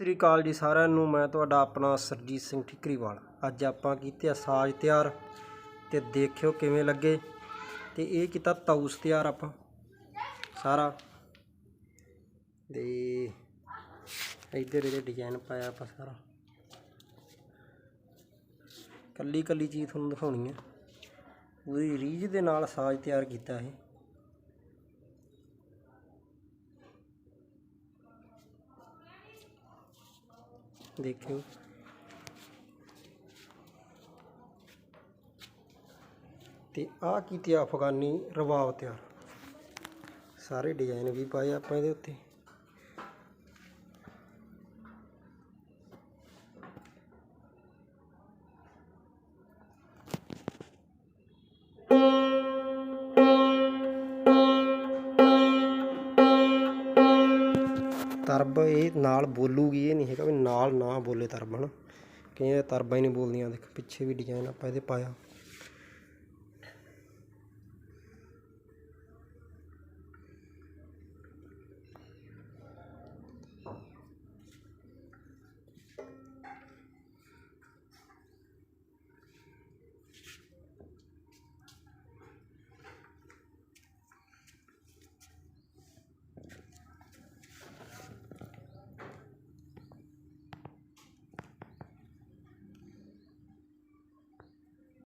ਸ੍ਰੀ ਅਕਾਲ ਜੀ ਸਾਰਿਆਂ ਨੂੰ, ਮੈਂ ਤੁਹਾਡਾ ਆਪਣਾ ਸਰਜੀਤ ਸਿੰਘ ਠਿਕਰੀਵਾਲ। ਅੱਜ ਆਪਾਂ ਕੀਤੇ ਆ ਸਾਜ ਤਿਆਰ ਤੇ ਦੇਖਿਓ ਕਿਵੇਂ ਲੱਗੇ ਤੇ ਇਹ ਕੀਤਾ ਤਾਊਸ ਤਿਆਰ ਆਪਾਂ ਸਾਰਾ। ਤੇ ਇੱਧਰ ਇਹਦੇ ਡਿਜ਼ਾਈਨ ਪਾਇਆ ਆਪਾਂ ਸਾਰਾ। ਕੱਲੀ ਕੱਲੀ ਚੀਜ਼ ਤੁਹਾਨੂੰ ਦਿਖਾਉਣੀ ਹੈ ਪੂਰੀ ਰੀਝ ਦੇ ਨਾਲ ਸਾਜ ਤਿਆਰ ਕੀਤਾ ਇਹ। ਦੇਖਿਓ। ਤੇ ਆਹ ਕੀਤੀ ਅਫਗਾਨੀ ਰਵਾਬ ਤਿਆਰ। ਸਾਰੇ ਡਿਜ਼ਾਈਨ ਵੀ ਪਾਏ ਆਪਾਂ ਇਹਦੇ ਉੱਤੇ। ਤਰਬ ਇਹ ਨਾਲ ਬੋਲੂਗੀ, ਇਹ ਨਹੀਂ ਹੈਗਾ ਵੀ ਨਾਲ ਨਾ ਬੋਲੇ ਤਰਬ, ਹਨਾ? ਕਿ ਤਰਬਾਂ ਹੀ ਨਹੀਂ ਬੋਲਦੀਆਂ, ਦੇਖ, ਪਿੱਛੇ ਵੀ ਡਿਜ਼ਾਈਨ ਆਪਾਂ ਇਹਦੇ ਪਾਇਆ।